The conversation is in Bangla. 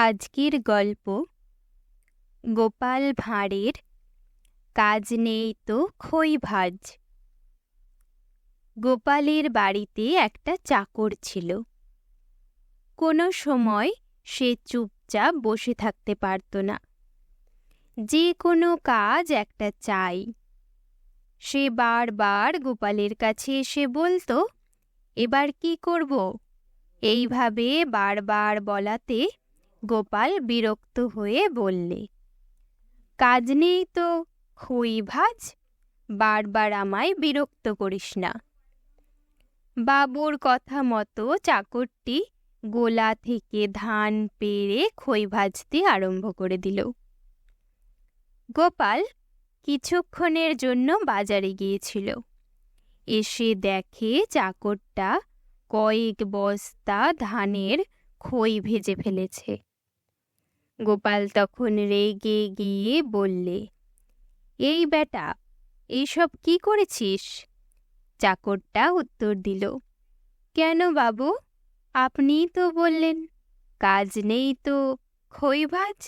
আজকের গল্প, গোপাল ভাঁড়ের কাজ নেই তো খই ভাজ। গোপালের বাড়িতে একটা চাকর ছিল। কোনো সময় সে চুপচাপ বসে থাকতে পারত না। যে কোনো কাজ একটা চাই। সে বারবার গোপালের কাছে এসে বলতো, এবার কি করব? এইভাবে বারবার বলাতে গোপাল বিরক্ত হয়ে বললে, কাজ নেই তো, খই ভাজ, বারবার আমায় বিরক্ত করিস না। বাবুর কথা মতো চাকরটি গোলা থেকে ধান পেড়ে খই ভাজতে আরম্ভ করে দিল। গোপাল কিছুক্ষণের জন্য বাজারে গিয়েছিল। এসে দেখে চাকরটা কয়েক বস্তা ধানের খই ভেজে ফেলেছে। গোপাল তখন রেগে গিয়ে বললে, এই বেটা এইসব কি করেছিস? চাকরটা উত্তর দিল, কেন বাবু, আপনিই তো বললেন, কাজ নেই তো, খই ভাজ?